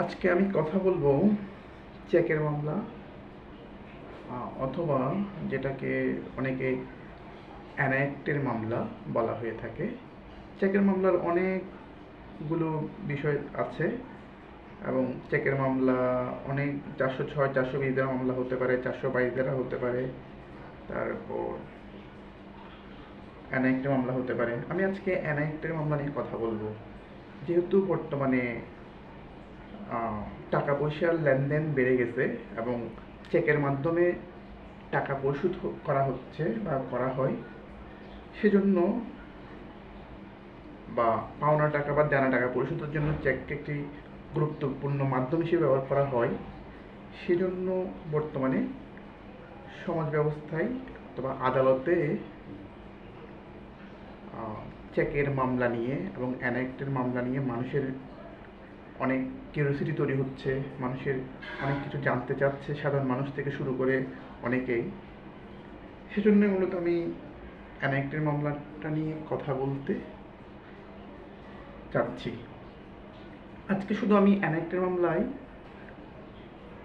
আজকে আমি কথা বলব চেকের মামলা অথবা যেটাকে অনেকে অ্যানাক্টের মামলা বলা হয়ে থাকে। চেকের মামলার অনেকগুলো বিষয় আছে এবং চেকের মামলা অনেক চারশো ছয়, চারশো বিশ দ্বারা মামলা হতে পারে, চারশো বাইশ দ্বারা হতে পারে, তারপর অ্যানাক্টের মামলা হতে পারে। আমি আজকে অ্যানাক্টের মামলা নিয়ে কথা বলব। যেহেতু বর্তমানে টাকা পয়সার লেনদেন বেড়ে গেছে এবং চেকের মাধ্যমে টাকা পরিশোধ করা হচ্ছে বা করা হয়। সেজন্য বা পাওনা টাকা বা দেনা টাকা পরিশোধের জন্য চেককে একটি গুরুত্বপূর্ণ মাধ্যম হিসেবে ব্যবহার করা হয়। সেজন্য বর্তমানে সমাজ ব্যবস্থায় অথবা আদালতে চেকের মামলা নিয়ে এবং অ্যানাক্টের মামলা নিয়ে মানুষের অনেক কিউরিয়াসিটি তৈরি হচ্ছে, মানুষের অনেক কিছু জানতে চাচ্ছে, সাধারণ মানুষ থেকে শুরু করে অনেকেই। সেজন্য মূলত আমি অ্যানাক্টের মামলাটা নিয়ে কথা বলতে চাচ্ছি। আজকে শুধু আমি অ্যানাক্টের মামলায়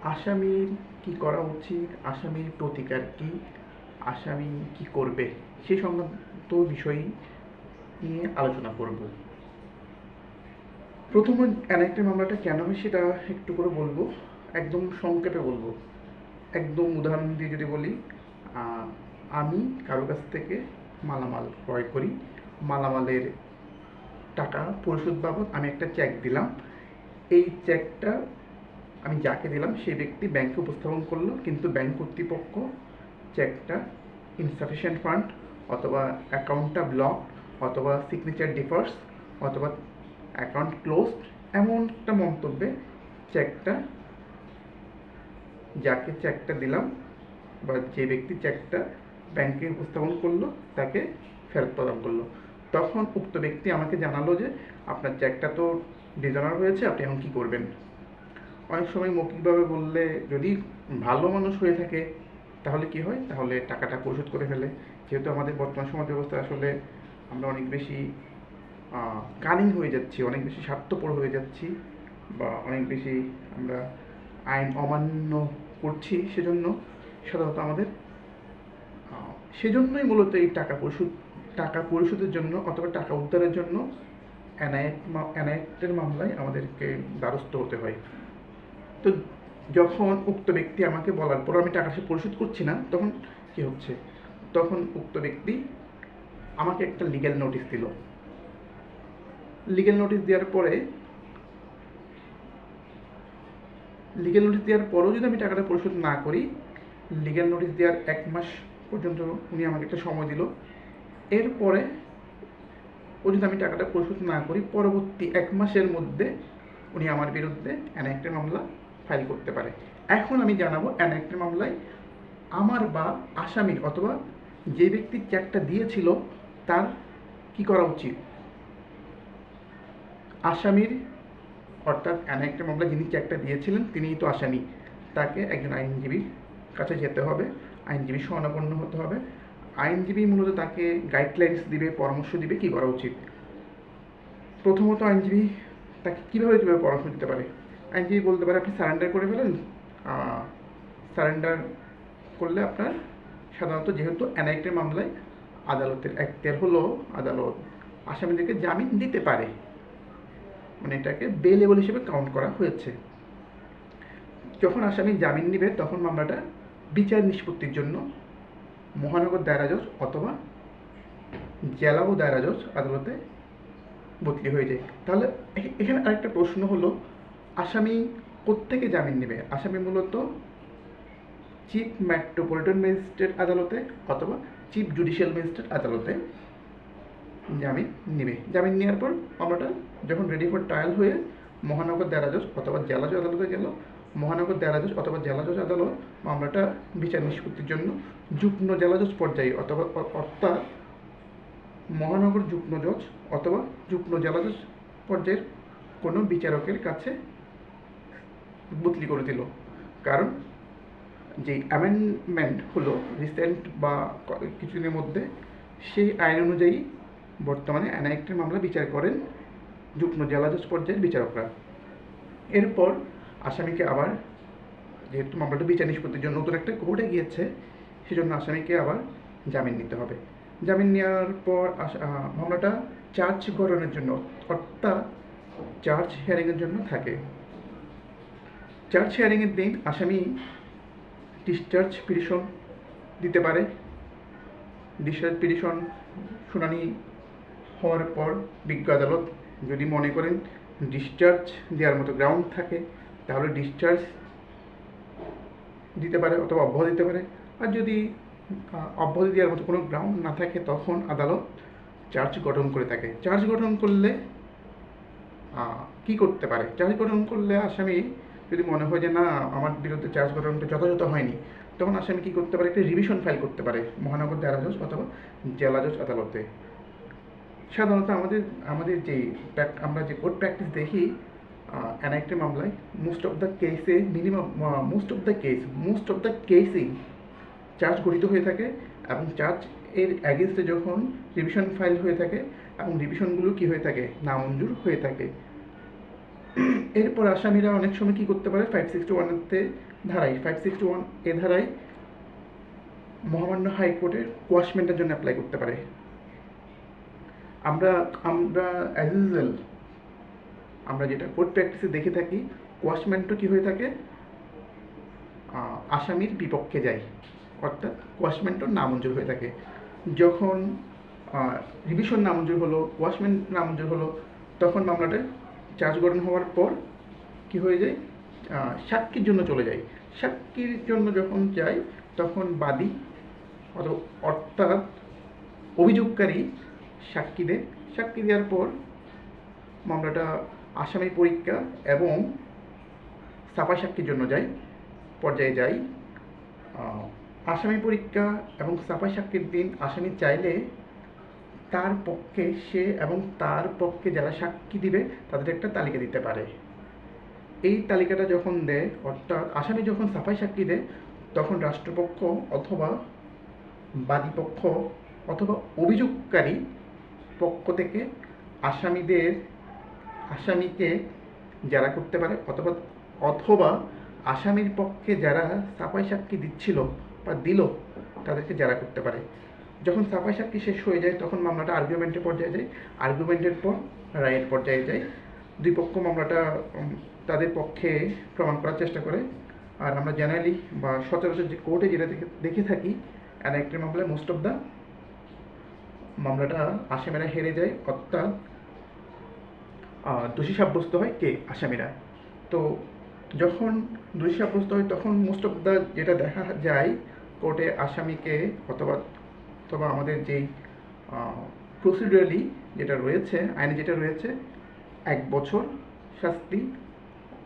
আসামির কি করা উচিত, আসামির প্রতিকার কি, আসামি কি করবে, সেই সংক্রান্ত বিষয় নিয়ে আলোচনা করব। প্রথম অ্যানাক্টের মামলাটা কেন হয় সেটা একটু করে বলব। একদম সংক্ষেপে বলব। একদম উদাহরণ দিয়ে যদি বলি আমি কারও কাছ থেকে মালামাল ক্রয় করি, মালামালের টাকা পরিশোধ বাবদ আমি একটা চেক দিলাম। এই চেকটা আমি যাকে দিলাম সেই ব্যক্তি ব্যাংকে উপস্থাপন করল, কিন্তু ব্যাংক কর্তৃপক্ষ চেকটা ইনসাফিসিয়েন্ট ফান্ড অথবা অ্যাকাউন্টটা ব্লক অথবা সিগনেচার ডিফার্স অথবা অ্যাকাউন্ট ক্লোজড এমন একটা মন্তব্যে চেকটা যাকে চেকটা দিলাম, বা যে ব্যক্তি চেকটা ব্যাংকে উপস্থাপন করল, তাকে ফেরত প্রদান করল। তখন উক্ত ব্যক্তি আমাকে জানালো যে, আপনার চেকটা তো ডিজনার হয়েছে, আপনি এখন কী করবেন? অনেক সময় মৌখিকভাবে বললে, যদি ভালো মানুষ হয়ে থাকে, তাহলে কি হয়? তাহলে টাকাটা পরিশোধ করে ফেলে। যেহেতু আমাদের বর্তমান সমাজ ব্যবস্থা আসলে আমরা অনেক বেশি কানিং হয়ে যাচ্ছি, অনেক বেশি স্বার্থপর হয়ে যাচ্ছি বা অনেক বেশি আমরা আইন অমান্য করছি সেজন্য সাধারণত আমাদের সেজন্যই মূলত এই টাকা পরিশোধ, টাকা পরিশোধের জন্য অথবা টাকা উদ্ধারের জন্য অ্যানায়েট অ্যানায়েটের মামলায় আমাদেরকে দ্বারস্থ হতে হয়। তো যখন উক্ত ব্যক্তি আমাকে বলার পর আমি টাকা সে পরিশোধ করছি না, তখন কি হচ্ছে? তখন উক্ত ব্যক্তি আমাকে একটা লিগ্যাল নোটিশ দিল। লিগ্যাল নোটিশ দেওয়ার পরে লিগেল নোটিশ দেওয়ার পরেও যদি আমি টাকাটা পরিশোধ না করি লিগেল নোটিশ দেওয়ার এক মাস পর্যন্ত উনি আমাকে একটা সময় দিল। এরপরে ও যদি আমি টাকাটা পরিশোধ না করি, পরবর্তী এক মাসের মধ্যে উনি আমার বিরুদ্ধে অ্যানাক্টের মামলা ফাইল করতে পারে। এখন আমি জানাব অ্যানাক্টের মামলায় আমার বা আসামির অথবা যে ব্যক্তি চেকটা দিয়েছিল, তার কি করা উচিত? আসামির, অর্থাৎ অ্যানাক্টের মামলা যিনি চেকটা দিয়েছিলেন, তিনিই তো আসামি। তাকে একজন আইনজীবীর কাছে যেতে হবে, আইনজীবী শরণাপন্ন হতে হবে। আইনজীবী মূলত তাকে গাইডলাইন্স দিবে, পরামর্শ দিবে, কি করা উচিত? প্রথমত আইনজীবী তাকে কীভাবে কীভাবে পরামর্শ দিতে পারে? আইনজীবী বলতে পারে, আপনি সারেন্ডার করে ফেলেন। সারেন্ডার করলে আপনার সাধারণত যেহেতু অ্যানাইটের মামলায় আদালতের একতের হলো, আদালত আসামিদেরকে জামিন দিতে পারে। মানে এটাকে বে বেলেবল হিসেবে কাউন্ট করা হয়েছে। যখন আসামি জামিন নেবে, তখন মামলাটা বিচার নিষ্পত্তির জন্য মহানগর দায়রা জজ অথবা জেলা ও দায়রা জজ আদালতে বদলি হয়ে যায়। তাহলে এখানে আরেকটা প্রশ্ন হলো, আসামি কোত্থেকে জামিন নেবে? আসামি মূলত চিফ মেট্রোপলিটন ম্যাজিস্ট্রেট আদালতে অথবা চিফ জুডিশিয়াল ম্যাজিস্ট্রেট আদালতে। জামিন নেবে। জামিন নেওয়ার পর মামলাটা যখন রেডি ফর ট্রায়াল হয়ে মহানগর জজ অথবা জেলা জজ আদালতে গেল, মহানগর জজ অথবা জেলা জজ আদালত মামলাটা বিচার নিষ্পত্তির জন্য যুগ্ম জেলা জজ পর্যায়ে অথবা অর্থাৎ মহানগর যুগ্ম জজ অথবা যুগ্ম জেলা জজ পর্যায়ের কোনো বিচারকের কাছে বদলি করে দিল। কারণ যে অ্যামেন্ডমেন্ট হলো রিসেন্ট বা কিছুদিনের মধ্যে সেই আইন অনুযায়ী বর্তমানে অ্যানায়েক্টের মামলা বিচার করেন যুগ্ম জেলা জজ পর্যায়ের বিচারকরা। এরপর আসামিকে আবার, যেহেতু মামলাটা বিচার নিষ্পত্তির জন্য নতুন একটা কোর্টে গিয়েছে, সেজন্য আসামিকে আবার জামিন নিতে হবে। জামিন নেওয়ার পর মামলাটা চার্জ গঠনের জন্য, অর্থাৎ চার্জ হিয়ারিংয়ের জন্য থাকে। চার্জ হিয়ারিংয়ের দিন আসামি ডিসচার্জ পিটিশন দিতে পারে। ডিসচার্জ পিটিশন শুনানি হওয়ার পর বিজ্ঞ আদালত যদি মনে করেন ডিসচার্জ দেওয়ার মতো গ্রাউন্ড থাকে, তাহলে ডিসচার্জ দিতে পারে অথবা অব্যাহতি দিতে পারে। আর যদি অব্যাহতি দেওয়ার মতো কোনো গ্রাউন্ড না থাকে, তখন আদালত চার্জ গঠন করে থাকে। চার্জ গঠন করলে কি করতে পারে? চার্জ গঠন করলে আসামি যদি মনে হয় যে, না, আমার বিরুদ্ধে চার্জ গঠনটা যথাযথ হয়নি, তখন আসামি কি করতে পারে? একটা রিভিশন ফাইল করতে পারে। মহানগর দায়রা জজ অথবা জেলা জজ আদালতে। সাধারণত আমাদের আমাদের যে আমরা যে কোর্ট প্র্যাকটিস দেখি অ্যানাক্টের মামলায় মোস্ট অফ দ্য কেসে minimum most of the case most of the কেসেই charge গঠিত হয়ে থাকে এবং চার্জ এর অ্যাগেনস্টে যখন রিভিশন ফাইল হয়ে থাকে এবং রিভিশনগুলো কি হয়ে থাকে? নামঞ্জুর হয়ে থাকে। এরপর আসামিরা অনেক সময় কি করতে পারে? ফাইভ সিক্সটি ওয়ানতে ধারায় ফাইভ সিক্সটি ওয়ান এ ধারায় মহামান্য হাইকোর্টের কোয়াশমেন্টের জন্য অ্যাপ্লাই করতে পারে। আমরা আমরা অ্যাজ ইউজুয়াল আমরা যেটা কোর্ট প্র্যাকটিসে দেখে থাকি কোয়াশমেন্টও কি হয়ে থাকে? আসামির বিপক্ষে যায়। অর্থাৎ কোয়াশমেন্টও নামঞ্জুর হয়ে থাকে। যখন রিভিশন নামঞ্জুর হলো কোয়াশমেন্ট নামঞ্জুর হলো, তখন মামলাটা চার্জ গঠন হওয়ার পর কি হয়ে যায়? সাক্ষীর জন্য চলে যায়। সাক্ষীর জন্য যখন যায়, তখন বাদী অর্থাৎ অভিযোগকারী সাক্ষী দেয়। সাক্ষী দেওয়ার পর মামলাটা আসামি পরীক্ষা এবং সাফা সাক্ষীর জন্য যায়, পর্যায়ে যায়। আসামি পরীক্ষা এবং সাফা সাক্ষীর দিন আসামি চাইলে তার পক্ষে সে এবং তার পক্ষে যারা সাক্ষী দিবে তাদের একটা তালিকা দিতে পারে। এই তালিকাটা যখন দেয়, অর্থাৎ আসামি যখন সাফাই সাক্ষী দেয়, তখন রাষ্ট্রপক্ষ অথবা বাদীপক্ষ অথবা অভিযোগকারী পক্ষ থেকে আসামিদের, আসামিকে যারা করতে পারে অথবা অথবা আসামির পক্ষে যারা সাফাই সাক্ষী দিচ্ছিল বা দিল, তাদেরকে যারা করতে পারে। যখন সাফাই সাক্ষী শেষ হয়ে যায়, তখন মামলাটা আর্গুমেন্টের পর্যায়ে যায়। আর্গুমেন্টের পর রায়ের পর্যায়ে যায়। দুই পক্ষ মামলাটা তাদের পক্ষে প্রমাণ করার চেষ্টা করে। আর আমরা জেনারেলি বা সচরাচর যে কোর্টে যেটা দেখে থাকি অ্যানাক্টের মামলায় মোস্ট অফ দ্য মামলাটা আসামিরা হেরে যায়, অর্থাৎ দোষী সাব্যস্ত হয় কে? আসামিরা। তো যখন দোষী সাব্যস্ত হয়, তখন মোস্ট অফ দ্য যেটা দেখা যায়, কোর্টে আসামিকে অথবা অথবা আমাদের যেই প্রসিডিউরালি যেটা রয়েছে, আইনে যেটা রয়েছে, এক বছর শাস্তি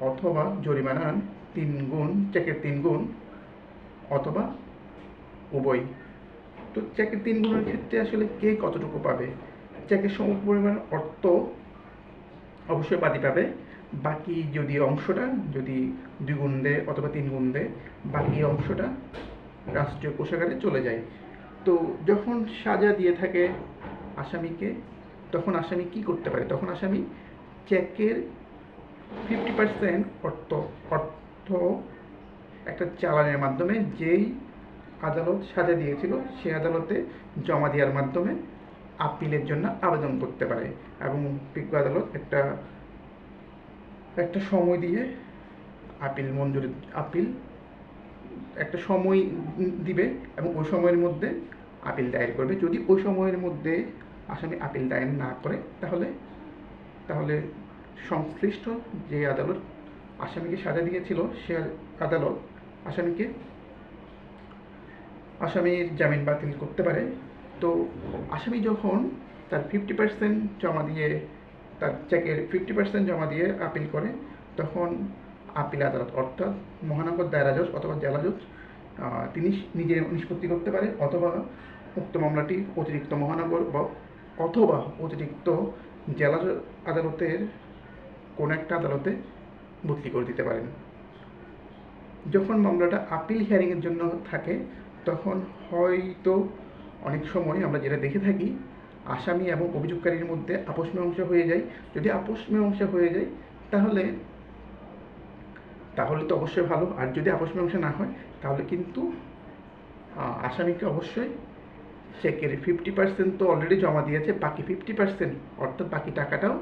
অথবা জরিমানার তিন গুণ, চেকের তিন গুণ অথবা উভয়। তো চেকের তিন গুণের ক্ষেত্রে আসলে কে কতটুকু পাবে? চেকের সম পরিমাণ অর্থ অবশ্যই বাদী পাবে। বাকি যদি অংশটা, যদি দুই গুণ দেয় অথবা তিন গুণ দেয় বাকি অংশটা রাষ্ট্রীয় কোষাগারে চলে যায়। তো যখন সাজা দিয়ে থাকে আসামিকে, তখন আসামি কি করতে পারে? তখন আসামি চেকের ফিফটি পার্সেন্ট অর্থ অর্থ একটা চালানের মাধ্যমে যেই আদালত সাজা দিয়েছিল সেই আদালতে জমা দেওয়ার মাধ্যমে আপিলের জন্য আবেদন করতে পারে এবং বিজ্ঞ আদালত একটা একটা সময় দিয়ে আপিল মঞ্জুর, আপিল একটা সময় দিবে এবং ওই সময়ের মধ্যে আপিল দায়ের করবে। যদি ওই সময়ের মধ্যে আসামি আপিল দায়ের না করে, তাহলে তাহলে সংশ্লিষ্ট যে আদালত আসামিকে সাজা দিয়েছিল, সে আদালত আসামিকে আসামির জামিন বাতিল করতে পারে। তো আসামি যখন তার ফিফটি পার্সেন্ট জমা দিয়ে, তার চেকের ফিফটি পার্সেন্ট জমা দিয়ে আপিল করে, তখন আপিল আদালত, অর্থাৎ মহানগর দায়রা জজ অথবা জেলা জজ তিনি নিজে নিষ্পত্তি করতে পারে অথবা উক্ত মামলাটি অতিরিক্ত মহানগর বা অথবা অতিরিক্ত জেলা আদালতের কোনো একটা আদালতে বদলি করে দিতে পারেন। যখন মামলাটা আপিল হিয়ারিংয়ের জন্য থাকে তখন হয়তো অনেক সময় আমরা যেটা দেখে থাকি, আসামি এবং অভিযোগকারীর মধ্যে আপোষ মীমাংসা হয়ে যায়। যদি আপোষ মীমাংসা হয়ে যায়, তাহলে তাহলে তো অবশ্যই ভালো। আর যদি আপোষ মীমাংসা না হয়, তাহলে কিন্তু আসামিকে অবশ্যই চেকের ফিফটি পার্সেন্ট তো অলরেডি জমা দিয়েছে, বাকি ফিফটি পার্সেন্ট অর্থাৎ বাকি টাকাটাও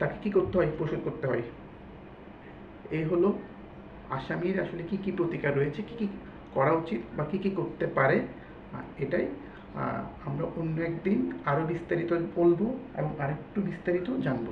তাকে কী করতে হয়? পরিশোধ করতে হয়। এই হলো আসামির আসলে কি কি প্রতিকার রয়েছে, কি কি করা উচিত বা কী কী করতে পারে এটাই আমরা অন্য একদিন আরও বিস্তারিত বলব এবং আরেকটু বিস্তারিত জানব।